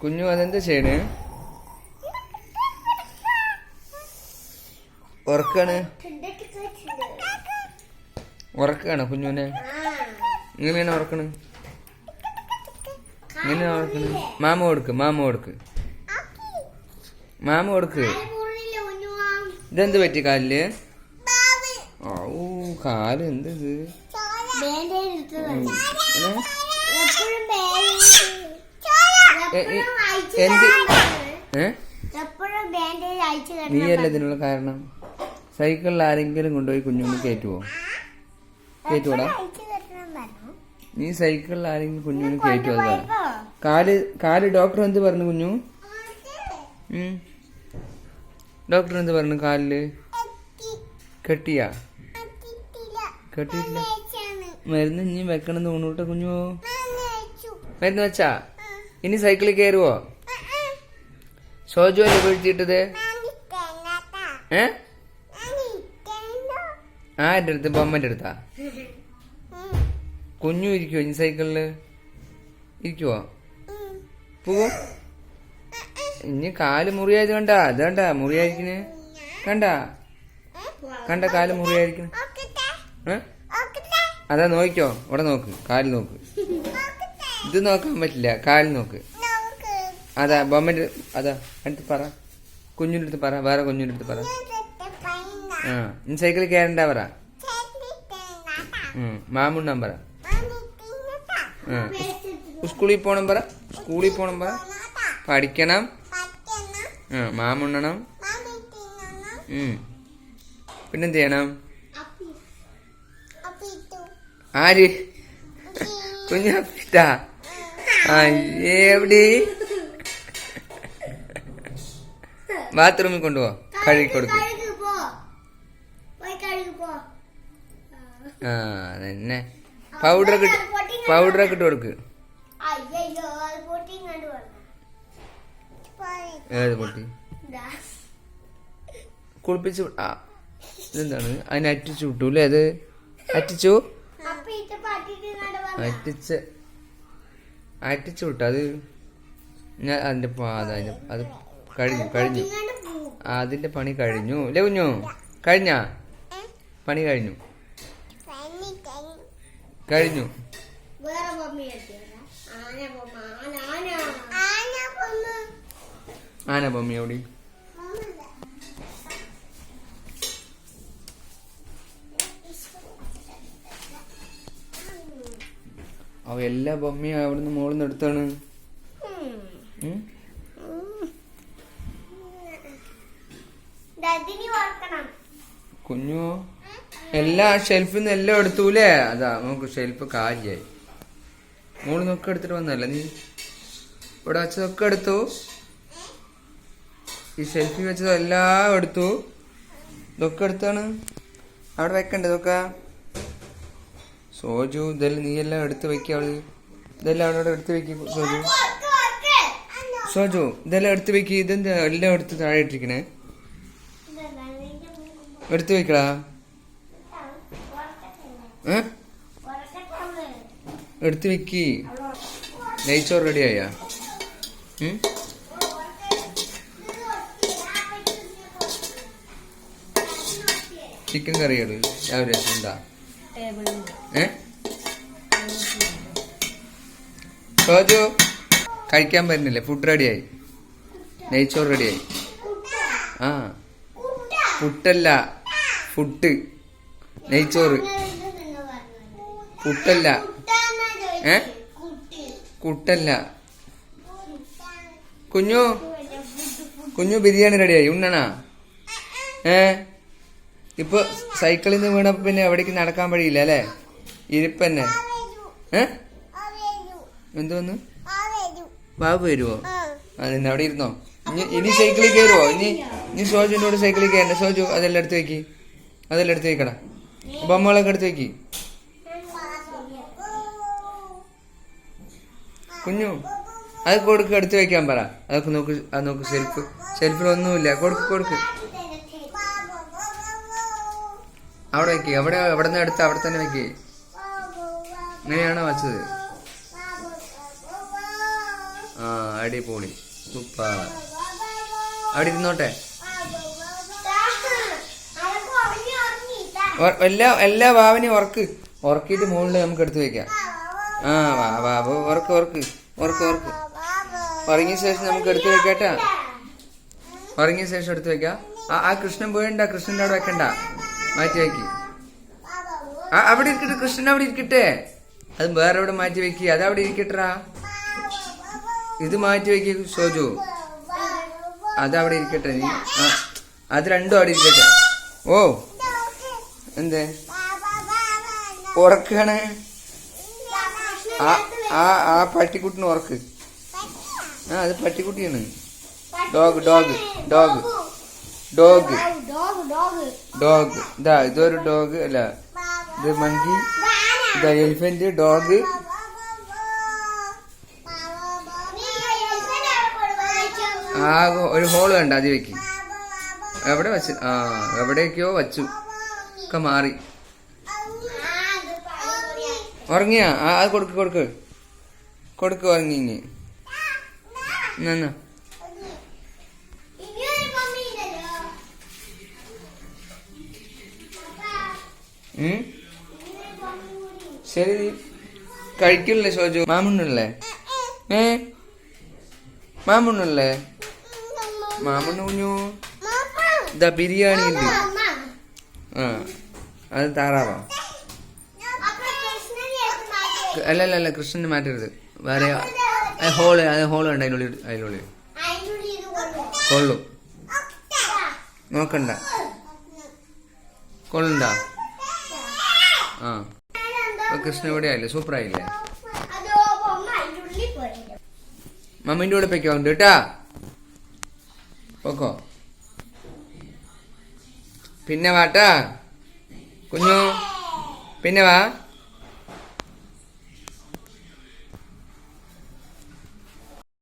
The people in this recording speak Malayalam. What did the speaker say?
കുഞ്ഞു അതെന്താ ചെയ്യണേ? ഉറക്കാണ്? ഉറക്കാണ് കുഞ്ഞുനെ? ഇങ്ങനെയാണ് ഉറക്കണ്? ഇങ്ങനെയാണ് ഉറക്കണ്? മാമ കൊടുക്ക് മാമ കൊടുക്ക്. മാമ കൊടുക്ക്. ഇതെന്ത് പറ്റി കാലിൽ? ഓ കാൽ എന്ത് നീയല്ല ഇതിനുള്ള കാരണം? സൈക്കിളിൽ ആരെങ്കിലും കൊണ്ടുപോയി കുഞ്ഞുങ്ങൾ കയറ്റുവോ? കയറ്റുവോടാ? നീ സൈക്കിളിൽ ആരെങ്കിലും കുഞ്ഞുങ്ങൾ കയറ്റുവോ അത്? പറ കാൽ കാൽ ഡോക്ടർ എന്ത് പറഞ്ഞു കുഞ്ഞു. ഡോക്ടർ എന്ത് പറഞ്ഞു കാലിൽ? കെട്ടിയാ? കെട്ടിയിട്ടില്ല. മരുന്ന് ഇനി വെക്കണം തോന്നൂട്ടെ കുഞ്ഞു മരുന്ന് വെച്ചാ? ഇനി സൈക്കിളിൽ കയറുവോ ഷോജു അല്ലേ വീഴ്ത്തിയിട്ടത്? ഏ? ആരുടെ അടുത്ത്? ബൊമ്മന്റെ അടുത്താ? കുഞ്ഞു ഇരിക്കുവോ ഇനി സൈക്കിളിൽ ഇരിക്കുവോ? പോവോ? ഇനി കാൽ മുറിയായത് കണ്ട? അത് കണ്ട മുറിയായിരിക്കണേ? കണ്ട? കണ്ട കാൽ മുറിയായിരിക്കണേ? ഏ? അതാ നോക്കിക്കോ ഇവിടെ നോക്ക് കാൽ നോക്ക്. ഇത് നോക്കാൻ പറ്റില്ല കാൽ നോക്ക്. അതാ ബൊമ്മന്റെ അതാ അടുത്ത് പറ. കുഞ്ഞിന്റെ അടുത്ത് പറ വേറെ കുഞ്ഞിന്റെ അടുത്ത് പറ. ആ ഇനി സൈക്കിൾ കയറണ്ട പറ. മാമുണ്ണാൻ പറ. സ്കൂളിൽ പോണം പറ സ്കൂളിൽ പോണം പറ. പഠിക്കണം. മാമുണ്ണണം. പിന്നെന്ത് ചെയ്യണം? ആര്? കുഞ്ഞാ ആ എവിടെ? ബാത്റൂമിൽ കൊണ്ടുപോ. കഴുകി കൊടുക്ക. ആ അതന്നെ. പൗഡറൊക്കെ പൗഡറൊക്കെ ഇട്ട് കൊടുക്ക്. ഏത് പൊട്ടി? കുളിപ്പിച്ച് ആ ഇതെന്താണ്? അതിനെ അറ്റിച്ചു വിട്ടു അല്ലേ അത്? അറ്റിച്ചു? അറ്റിച്ച് അറ്റിച്ചു വിട്ടു? അത് ഞാൻ അതിന്റെ അതിന്റെ അത് കഴിഞ്ഞു കഴിഞ്ഞു. അതിന്റെ പണി കഴിഞ്ഞു. അല്ലേ കുഞ്ഞു? കഴിഞ്ഞ? പണി കഴിഞ്ഞു. കഴിഞ്ഞു. വേറെ ആന ബൊമ്മ ആന അവ എല്ലാ ബൊമ്മയും അവിടുന്ന് മോളിൽ നിന്ന് എടുത്താണ്. കുഞ്ഞു എല്ലാ ഷെൽഫിൽ നിന്ന് എല്ലാം എടുത്തൂലേ? അതാ നമുക്ക് ഷെൽഫ് കാലിയായി. മോൾ നോക്കി എടുത്തിട്ട് വന്നല്ലേ നീ? ഇവിടെ വെച്ചതൊക്കെ എടുത്തു. ഈ ഷെൽഫിൽ വെച്ചതെല്ലാം എടുത്തു. ഇതൊക്കെ എടുത്താണ്. അവിടെ വെക്കണ്ടേ ഇതൊക്കെ? സോജു ഇതെല്ലാം നീ എല്ലാം എടുത്ത് വെക്കുക ഇതെല്ലാം അവിടെ എടുത്ത് വെക്കി സോജു. സോജു ഇതെല്ലാം എടുത്ത് വെക്കി. ഇതെന്താ എല്ലാം എടുത്ത് താഴെ ഇട്ടിരിക്കണേ? എടുത്ത് വെക്കടാ. എടുത്ത് വെക്കി. നെയ്ച്ചോറ് ആയ? ചിക്കൻ കറികൾ രാവിലെ എന്താ സോജു കഴിക്കാൻ പറ്റുന്നില്ലേ ഫുഡ് റെഡിയായി നെയ്ച്ചോറ് റെഡിയായി ആ. പുട്ടല്ല. ഫുഡ് നെയ്ച്ചോറ്. പുട്ടല്ല. ഏ? കുട്ടല്ല കുഞ്ഞു. കുഞ്ഞു ബിരിയാണി റെഡിയായി ഉണ്ണണാ? ഏ? ഇപ്പൊ സൈക്കിളിൽ നിന്ന് വീണപ്പോ പിന്നെ എവിടേക്ക് നടക്കാൻ വഴിയില്ല അല്ലേ? ഇരിപ്പന്നെ ഏ? എന്തോന്ന് ബാബു വരുവോ? നിന്ന് അവിടെ ഇരുന്നോ? ഇനി ഇനി സൈക്കിളിൽ കയറുവോ ഇനി ഇനി സോജുവിന്റെ കൂടെ സൈക്കിളിൽ കയറണ്ട സോജു അതെല്ലാം എടുത്ത് വെക്കി. അതെല്ലാം എടുത്ത് വെക്കടാ. ബൊമ്മകളൊക്കെ എടുത്ത് വെക്കി. കുഞ്ഞു അത് കൊടുക്ക് എടുത്ത് വെക്കാൻ പറ. അതൊക്കെ നോക്ക് അത് നോക്ക് സെൽഫ് ഷെൽഫിൽ ഒന്നുമില്ല കൊടുക്ക് കൊടുക്ക്. അവിടെ വെക്കി. അവിടെ അവിടെ നിന്ന് എടുത്ത് അവിടെ തന്നെ വെക്കി. ഇങ്ങനെയാണോ വച്ചത്? ആ അടിപൊളി സൂപ്പർ അവിടെ ഇരുന്നോട്ടെ. എല്ലാ എല്ലാ വാവനെയും ഉറക്ക്. ഉറക്കിയിട്ട് മുകളിൽ നമുക്ക് എടുത്തു വെക്കാം. ആ വാ വാ, ഉറക്ക് ഉറക്ക്. ഉറക്ക് ഉറക്ക്. ഉറങ്ങിയ ശേഷം നമുക്ക് എടുത്തു വെക്കാട്ടാ. ഉറങ്ങിയ ശേഷം എടുത്തു വെക്കാം. ആ ആ കൃഷ്ണൻ പോയണ്ട? കൃഷ്ണന്റെ അവിടെ വെക്കണ്ട. മാറ്റി വെക്ക് ആ അവിടെ ഇരിക്കട്ടെ കൃഷ്ണൻ അവിടെ ഇരിക്കട്ടെ. അത് വേറെ എവിടെ മാറ്റി വെക്ക് അത് അവിടെ ഇരിക്കട്ടാ ഇത് മാറ്റി വെക്ക് സോജു അത് അവിടെ ഇരിക്കട്ടെ നീ. ആ അത് രണ്ടും അവിടെ ഇരിക്കട്ടെ. ഓ എന്തേ? ഉറക്കാണ്. ആ ആ പട്ടിക്കുട്ടിന് ഉറക്ക്. ആ അത് പട്ടിക്കുട്ടിയാണ്. Dog dog dog. Dog dog ഇതാ ഇതൊരു ഡോഗ് അല്ല. ഇത് മങ്കി ഇതാ എലിഫന്റ് ഡോഗ് ആ ഒരു ഹോൾ കണ്ട അത് വെക്ക്. എവിടെ വെച്ച്? ആ എവിടേക്കോ വച്ചു. ഒക്കെ മാറി. ഉറങ്ങിയാ? ആ അത് കൊടുക്ക് കൊടുക്ക്. കൊടുക്ക് ഉറങ്ങി ഇനി. എന്നാ, എന്നാ. ഉം? ശരി. നീ കഴിക്കില്ലേ സോജു മാമുണ്ണല്ലേ ഏ? മാമുണ്ണല്ലേ മാമുണ്ണ കുഞ്ഞു. ഇതാ ബിരിയാണി ഉണ്ട്. ആ അത് താറാവാ. അല്ല അല്ല അല്ല കൃഷ്ണന് മാറ്റരുത്. വേറെ ഹോൾ അത് ഹോൾ ഉണ്ട് അതിനുള്ളിൽ അതിനുള്ളിൽ കൊള്ളും. നോക്കണ്ട. കൊള്ളണ്ട? ആ. കൃഷ്ണ ഇവിടെ ആയില്ലേ? സൂപ്പർ ആയില്ലേ? മമ്മിന്റെ കൂടെ പൊയ്ക്കോ ഉണ്ട് കേട്ടാ? പിന്നെ വാട്ടാ? കുഞ്ഞു? പിന്നെ വാ.